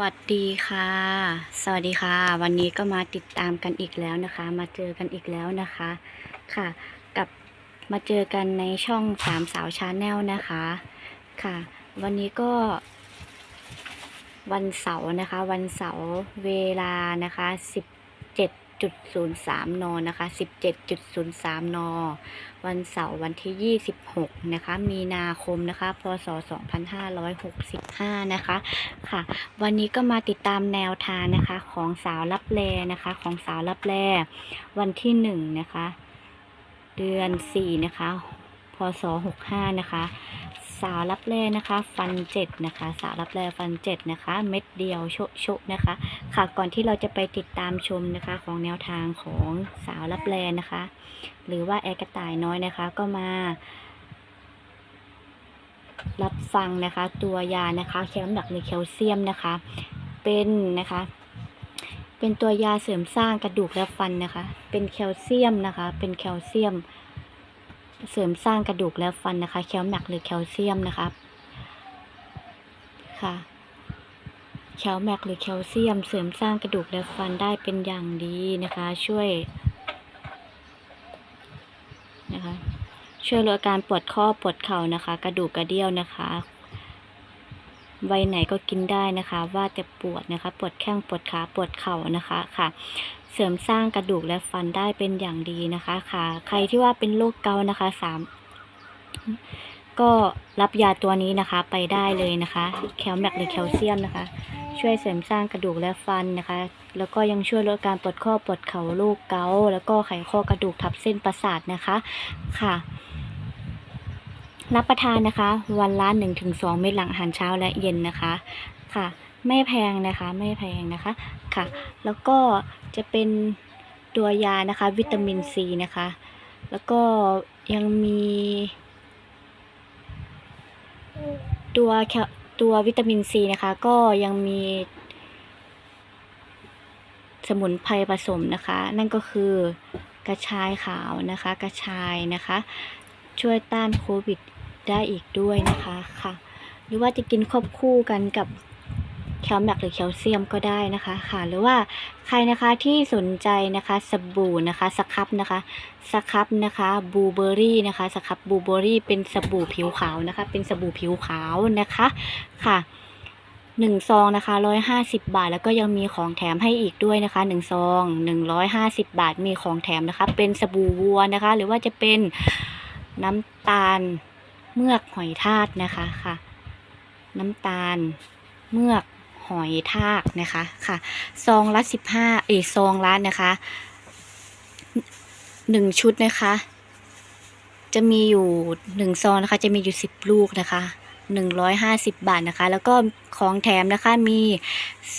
วัสดีค่ะ สวัสดีค่ะ วันนี้ก็มาติดตามกันอีกแล้วนะคะ มาเจอกันอีกแล้วนะคะ ค่ะ กับมาเจอกันในช่องสามสาวชาแนลนะคะ ค่ะ วันนี้ก็ วันเสาร์นะคะ วันเสาร์เวลานะคะ 17.03 น นะคะ 17.03 น วันเสาร์วันที่ 26 นะคะ มีนาคมนะคะ พศ 2565 นะคะ ค่ะ วันนี้ก็มาติดตามแนวทางนะคะ ของสาวรับแลนะคะ ของสาวรับแลวันที่หนึ่งนะคะ เดือนสี่นะคะ พศหกห้านะคะ สาวรับแลนะคะ ฟันเจ็ดนะคะ สาวรับแลฟันเจ็ดนะคะ เม็ดเดียวโชะโชะนะคะ ค่ะก่อนที่เราจะไปติดตามชมนะคะของแนวทางของสาวรับแลนะคะ หรือว่าแอร์กระต่ายน้อยนะคะก็มารับฟังนะคะ ตัวยานะคะแคลน้ำหนักหรือแคลเซียมนะคะ เป็นนะคะ เป็นตัวยาเสริมสร้างกระดูกและฟันนะคะ เป็นแคลเซียมนะคะ เป็นแคลเซียม เสริมสร้างกระดูกและฟันนะคะ แคลหนักหรือแคลเซียมนะคะค่ะแคลแมกหรือแคลเซียม เสริมสร้างกระดูกและฟันได้เป็นอย่างดีนะคะ ช่วยนะคะช่วยลดอาการปวดข้อปวดเข่านะคะ กระดูกกระเดี่ยวนะคะ วัยไหนก็กินได้นะคะ ว่าแต่ปวดนะคะ ปวดแข้งปวดขาปวดเข่านะคะค่ะ เสริมสร้างกระดูกและฟันได้เป็นอย่างดีนะคะค่ะ ใครที่ว่าเป็นโรคเกาต์นะคะสามก็รับยาตัวนี้นะคะไปได้เลยนะคะแคลแมกหรือแคลเซียมนะคะ ช่วยเสริมสร้างกระดูกและฟันนะคะ แล้วก็ยังช่วยลดการปวดข้อปวดเข่าโรคเกาต์แล้วก็ไขข้อกระดูกทับเส้นประสาทนะคะค่ะ รับประทานนะคะ วันละ1-2 เม็ดหลังอาหารเช้าและเย็นนะคะค่ะ ไม่แพงนะคะไม่แพงนะคะค่ะ แล้วก็จะเป็นตัวยานะคะ วิตามินซีนะคะ แล้วก็ยังมี ตัวตัววิตามินซีนะคะ ก็ยังมี สมุนไพรผสมนะคะ นั่นก็คือกระชายขาวนะคะ กระชายนะคะ ช่วยต้านโควิดได้อีกด้วยนะคะค่ะ หรือว่าจะกินควบคู่กันกับแคลแมกหรือแคลเซียมก็ได้นะคะค่ะ หรือว่าใครนะคะที่สนใจนะคะสบู่นะคะสครับนะคะสครับนะคะบลูเบอรี่นะคะสครับบลูเบอรี่เป็นสบู่ผิวขาวนะคะ เป็นสบู่ผิวขาวนะคะค่ะหนึ่งซองนะคะร้อยห้าสิบบาท แล้วก็ยังมีของแถมให้อีกด้วยนะคะหนึ่งซองหนึ่งร้อยห้าสิบบาทมีของแถมนะคะ เป็นสบู่วัวนะคะ หรือว่าจะเป็น น้ำตาล เมือกหอยทากนะคะค่ะ น้ำตาล เมือกหอยทากนะคะค่ะ ซองละสิบห้าเอซองละนะคะหนึ่งชุดนะคะ จะมีอยู่หนึ่งซองนะคะ จะมีอยู่สิบลูกนะคะหนึ่งร้อยห้าสิบบาทนะคะ แล้วก็ของแถมนะคะมี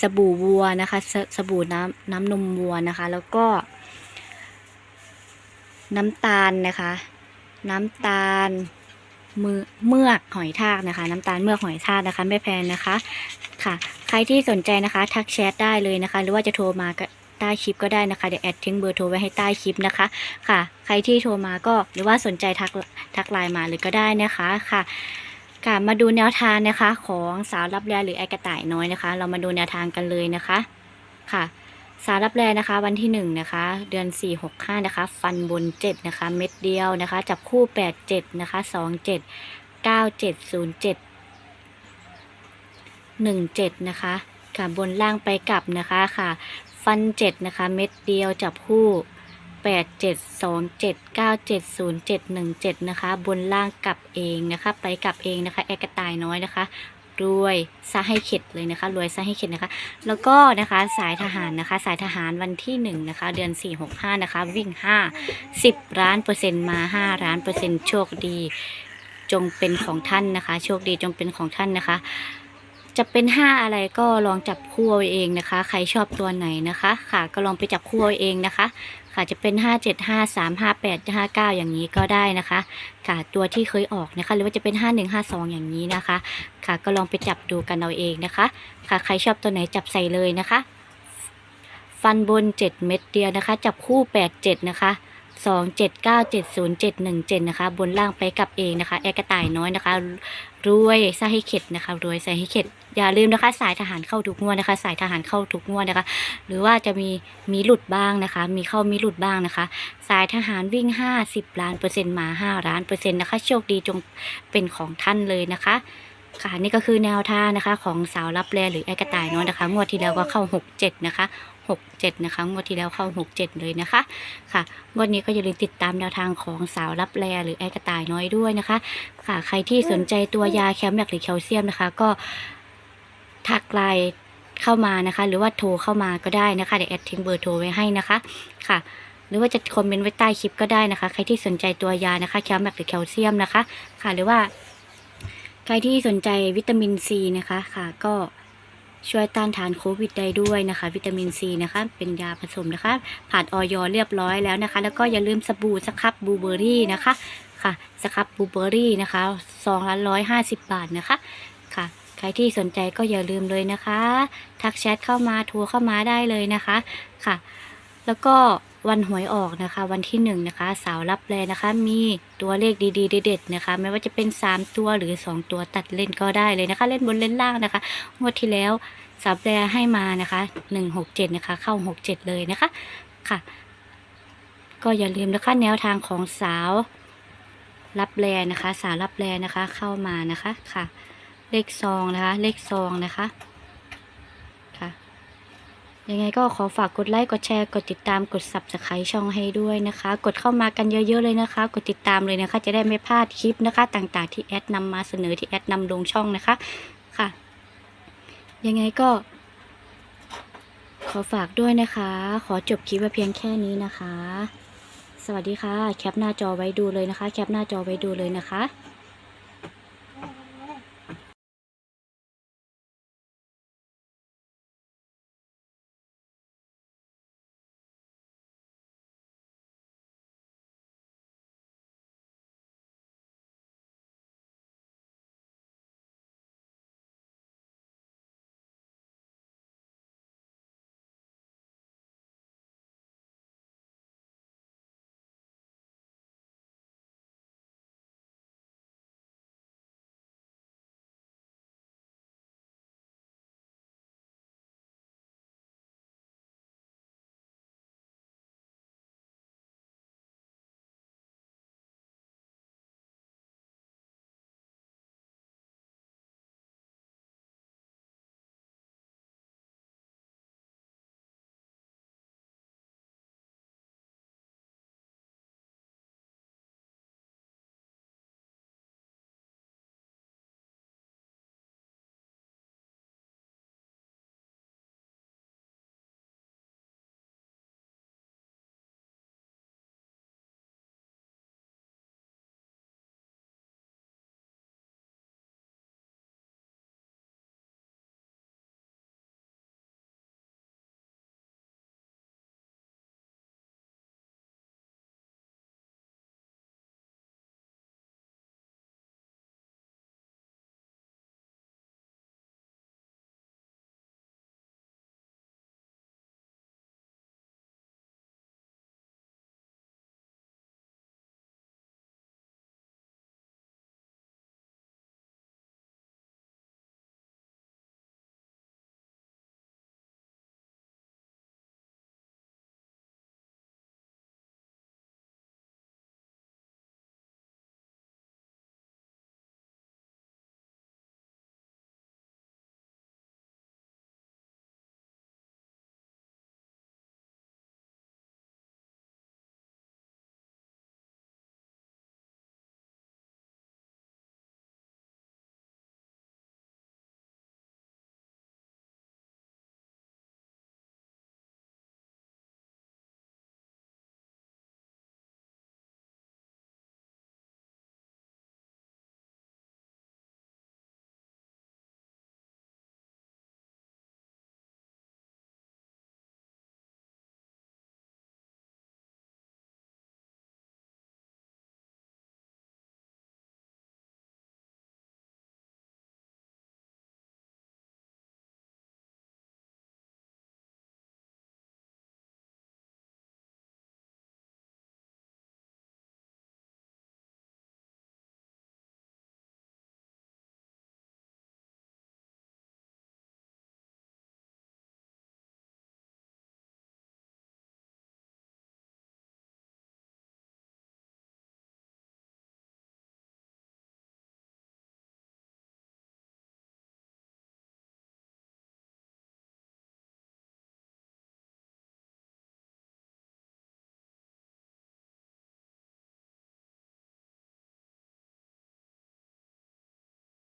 สบู่วัวนะคะสสบู่น้ำน้ำนมวัวนะคะ แล้วก็น้ำตาลนะคะ น้ำตาลมือเมือกหอยทากนะคะ น้ำตาลเมือกหอยทากนะคะ ไม่แพงนะคะค่ะ ใครที่สนใจนะคะ ทักแชทได้เลยนะคะ หรือว่าจะโทรมาก็ใต้คลิปก็ได้นะคะเดี๋ยวแอดทิ้งเบอร์โทรไว้ให้ใต้คลิปนะคะค่ะ ใครที่โทรมาก็หรือว่าสนใจทักทักไลน์มาเลยก็ได้นะคะค่ะค่ะมาดูแนวทางนะคะ ของสาวรับแรหรือไอกระต่ายน้อยนะคะ เรามาดูแนวทางกันเลยนะคะค่ะ สารรับแรนะคะ วันที่หนึ่งนะคะ เดือนสี่หกห้านะคะ ฟันบนเจ็ดนะคะ เม็ดเดียวนะคะ จับคู่แปดเจ็ดนะคะสองเจ็ดเก้าเจ็ดศูนย์เจ็ดหนึ่งเจ็ดนะคะค่ะบนล่างไปกลับนะคะค่ะ ฟันเจ็ดนะคะ เม็ดเดียวจับคู่แปดเจ็ดสองเจ็ดเก้าเจ็ดศูนย์เจ็ดหนึ่งเจ็ดนะคะ บนล่างกลับเองนะคะ ไปกลับเองนะคะ แอกระต่ายน้อยนะคะ รวยซะให้เข็ดเลยนะคะ รวยซะให้เข็ดนะคะ แล้วก็นะคะสายทหารนะคะ สายทหารวันที่หนึ่งนะคะ เดือนสี่หกห้านะคะ วิ่งห้าสิบล้านเปอร์เซ็นต์มาห้าล้านเปอร์เซ็นต์โชคดี จงเป็นของท่านนะคะ โชคดีจงเป็นของท่านนะคะ จะเป็นห้าอะไรก็ลองจับคู่เอาเองนะคะ ใครชอบตัวไหนนะคะ ค่ะก็ลองไปจับคู่เอาเองนะคะ ค่ะจะเป็นห้าเจ็ดห้าสามห้าแปดห้าเก้าอย่างนี้ก็ได้นะคะ ค่ะตัวที่เคยออกนะคะ หรือว่าจะเป็นห้าหนึ่งห้าสองอย่างนี้นะคะ ค่ะก็ลองไปจับดูกันเอาเองนะคะ ค่ะใครชอบตัวไหนจับใส่เลยนะคะ ฟันบน 7 เม็ดเดียวนะคะ จับคู่ 8 7 นะคะ สองเจ็ดเก้าเจ็ดศูนย์เจ็ดหนึ่งเจ็ดนะคะ บนล่างไปกับเองนะคะ แอกระต่ายน้อยนะคะ รวยซะให้เข็ดนะคะ รวยซะให้เข็ด อย่าลืมนะคะ สายทหารเข้าทุกงวดนะคะ สายทหารเข้าทุกงวดนะคะ หรือว่าจะมีมีหลุดบ้างนะคะ มีเข้ามีหลุดบ้างนะคะ สายทหารวิ่ง 50 ล้านเปอร์เซ็นต์มา5ล้านเปอร์เซ็นต์นะคะ โชคดีจงเป็นของท่านเลยนะคะค่ะนี่ก็คือแนวท่านะคะของสาวรับแลหรือไอกระต่ายน้อยนะคะ งวดที่แล้วก็เข้า 67 นะคะ 67นะคะงวดที่แล้วเข้า 67 เลยนะคะค่ะงวดนี้ก็อย่าลืมติดตามแนวทางของสาวรับแลหรือไอ้กระต่ายน้อยด้วยนะคะ ค่ะใครที่สนใจตัวยาแคลแมกหรือแคลเซียมนะคะ ก็ทักไลน์เข้ามานะคะ หรือว่าโทรเข้ามาก็ได้นะคะเดี๋ยวแอดทิ้งเบอร์โทรไว้ให้นะคะค่ะหรือว่าจะคอมเมนต์ไว้ใต้คลิปก็ได้นะคะ ใครที่สนใจตัวยานะคะแคลแมกหรือแคลเซียมนะคะ ค่ะหรือว่า ใครที่สนใจวิตามินซีนะคะค่ะก็ ช่วยต้านทานโควิดได้ด้วยนะคะ วิตามินซีนะคะ เป็นยาผสมนะคะ ผ่านออยเรียบร้อยแล้วนะคะ แล้วก็อย่าลืมสบู่สครับบลูเบอรี่นะคะค่ะสครับบลูเบอรี่นะคะซองละร้อยห้าสิบบาทนะคะค่ะใครที่สนใจก็อย่าลืมเลยนะคะ ทักแชทเข้ามาโทรเข้ามาได้เลยนะคะค่ะ แล้วก็ วันหวยออกนะคะ วันที่หนึ่งนะคะ สาวรับแลนะคะ มีตัวเลขดีๆเด็ดๆนะคะ ไม่ว่าจะเป็นสามตัวหรือสองตัวตัดเล่นก็ได้เลยนะคะ เล่นบนเล่นล่างนะคะงวดที่แล้วสาวแลให้มานะคะหนึ่งหกเจ็ดนะคะ เข้าหกเจ็ดเลยนะคะค่ะ ก็อย่าลืมนะคะ แนวทางของสาวรับแลนะคะ สาวรับแลนะคะ เข้ามานะคะค่ะ เลขซองนะคะ เลขซองนะคะ ยังไงก็ขอฝากกดไลค์กดแชร์กดติดตามกด subscribe ช่องให้ด้วยนะคะ กดเข้ามากันเยอะๆเลยนะคะ กดติดตามเลยนะคะ จะได้ไม่พลาดคลิปนะคะ ต่างๆ ที่แอดนำมาเสนอที่แอดนำลงช่องนะคะค่ะ ยังไงก็ ขอฝากด้วยนะคะ ขอจบคลิปไว้เพียงแค่นี้นะคะ สวัสดีค่ะ แคปหน้าจอไว้ดูเลยนะคะ แคปหน้าจอไว้ดูเลยนะคะ